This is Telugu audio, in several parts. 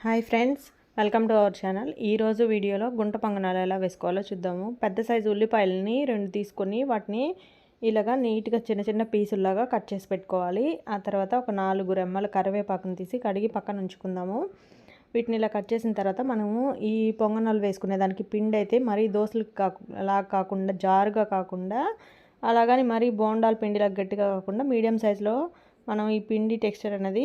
Hi friends welcome to our channel. ఈరోజు వీడియోలో గుంట పొంగనాలు ఎలా వేసుకోవాలో చూద్దాము. పెద్ద సైజు ఉల్లిపాయలని రెండు తీసుకొని వాటిని ఇలాగా నీట్గా చిన్న చిన్న పీసుల్లాగా కట్ చేసి పెట్టుకోవాలి. ఆ తర్వాత ఒక నాలుగు రెమ్మల కరివేపాకును తీసి కడిగి పక్కన ఉంచుకుందాము. వీటిని ఇలా కట్ చేసిన తర్వాత మనము ఈ పొంగనాలు వేసుకునే దానికి పిండి అయితే మరీ దోశలు కాకు అలా కాకుండా జారుగా కాకుండా అలాగని మరీ బోండాల పిండిలా గట్టిగా కాకుండా మీడియం సైజులో మనం ఈ పిండి టెక్స్చర్ అనేది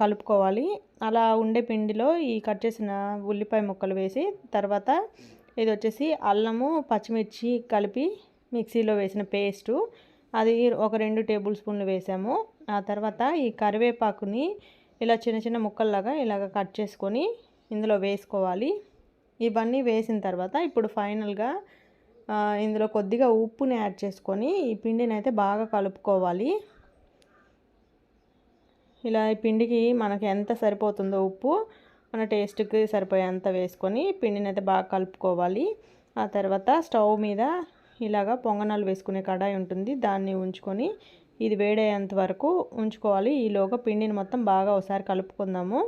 కలుపుకోవాలి. అలా ఉండే పిండిలో ఈ కట్ చేసిన ఉల్లిపాయ ముక్కలు వేసి తర్వాత ఇది వచ్చేసి అల్లము పచ్చిమిర్చి కలిపి మిక్సీలో వేసిన పేస్టు. అది ఒక రెండు టేబుల్ స్పూన్లు వేసాము. ఆ తర్వాత ఈ కరివేపాకుని ఇలా చిన్న చిన్న ముక్కల్లాగా ఇలాగ కట్ చేసుకొని ఇందులో వేసుకోవాలి. ఇవన్నీ వేసిన తర్వాత ఇప్పుడు ఫైనల్గా ఇందులో కొద్దిగా ఉప్పుని యాడ్ చేసుకొని ఈ పిండిని అయితే బాగా కలుపుకోవాలి. ఇలా ఈ పిండికి మనకి ఎంత సరిపోతుందో ఉప్పు మన టేస్ట్కి సరిపోయేంత వేసుకొని పిండిని అయితే బాగా కలుపుకోవాలి. ఆ తర్వాత స్టవ్ మీద ఇలాగా పొంగనాలు వేసుకునే కడాయి ఉంటుంది. దాన్ని ఉంచుకొని ఇది వేడయ్యేంత వరకు ఉంచుకోవాలి. ఈలోగా పిండిని మొత్తం బాగా ఒకసారి కలుపుకుందాము.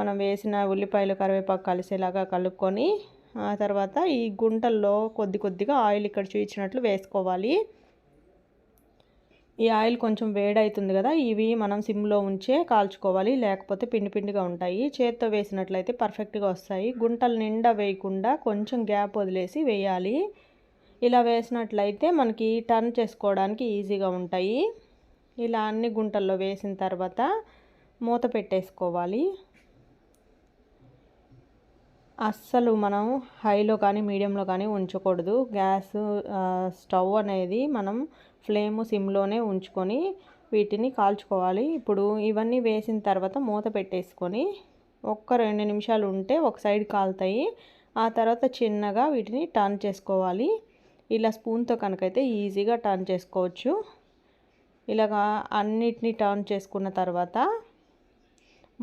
మనం వేసిన ఉల్లిపాయలు కరివేపాకు కలిసేలాగా కలుపుకొని ఆ తర్వాత ఈ గుంటల్లో కొద్ది కొద్దిగా ఆయిల్ ఇక్కడ చూపించినట్లు వేసుకోవాలి. ఈ ఆయిల్ కొంచెం వేడవుతుంది కదా ఇవి మనం సిమ్లో ఉంచే కాల్చుకోవాలి. లేకపోతే పిండి పిండిగా ఉంటాయి. చేత్తో వేసినట్లయితే పర్ఫెక్ట్గా వస్తాయి. గుంటలు నిండా వేయకుండా కొంచెం గ్యాప్ వదిలేసి వేయాలి. ఇలా వేసినట్లయితే మనకి టర్న్ చేసుకోవడానికి ఈజీగా ఉంటాయి. ఇలా అన్ని గుంటల్లో వేసిన తర్వాత మూత పెట్టేసుకోవాలి. అస్సలు మనం హైలో కానీ మీడియంలో కానీ ఉంచకూడదు. గ్యాస్ స్టవ్ అనేది మనం ఫ్లేమ్ సిమ్లోనే ఉంచుకొని వీటిని కాల్చుకోవాలి. ఇప్పుడు ఇవన్నీ వేసిన తర్వాత మూత పెట్టేసుకొని ఒక్క రెండు నిమిషాలు ఉంటే ఒక సైడ్ కాలుతాయి. ఆ తర్వాత చిన్నగా వీటిని టర్న్ చేసుకోవాలి. ఇలా స్పూన్తో కనుకైతే ఈజీగా టర్న్ చేసుకోవచ్చు. ఇలాగా అన్నిటినీ టర్న్ చేసుకున్న తర్వాత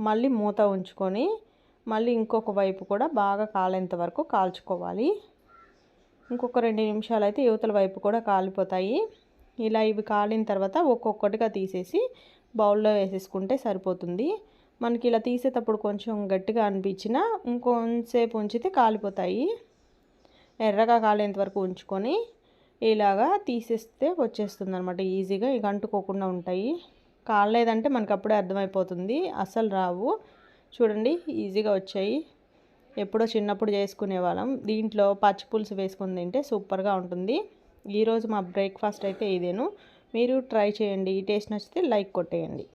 మళ్ళీ మూత ఉంచుకొని మళ్ళీ ఇంకొక వైపు కూడా బాగా కాలేంత వరకు కాల్చుకోవాలి. ఇంకొక రెండు నిమిషాలు అయితే యువతల వైపు కూడా కాలిపోతాయి. ఇలా ఇవి కాలిన తర్వాత ఒక్కొక్కటిగా తీసేసి బౌల్లో వేసేసుకుంటే సరిపోతుంది. మనకి ఇలా తీసేటప్పుడు కొంచెం గట్టిగా అనిపించినా ఇంకొంతసేపు ఉంచితే కాలిపోతాయి. ఎర్రగా కాలేంత వరకు ఉంచుకొని ఇలాగా తీసేస్తే వచ్చేస్తుంది అనమాట ఈజీగా ఇక అంటుకోకుండా ఉంటాయి. కాలేదంటే మనకు అప్పుడే అర్థమైపోతుంది అస్సలు రావు. చూడండి ఈజీగా వచ్చాయి. ఎప్పుడో చిన్నప్పుడు చేసుకునే వాళ్ళం. దీంట్లో పచ్చి పులుసు వేసుకుని తింటే సూపర్గా ఉంటుంది. ఈరోజు మా బ్రేక్ఫాస్ట్ అయితే ఇదేను. మీరు ట్రై చేయండి. ఈ టేస్ట్ నచ్చితే లైక్ కొట్టేయండి.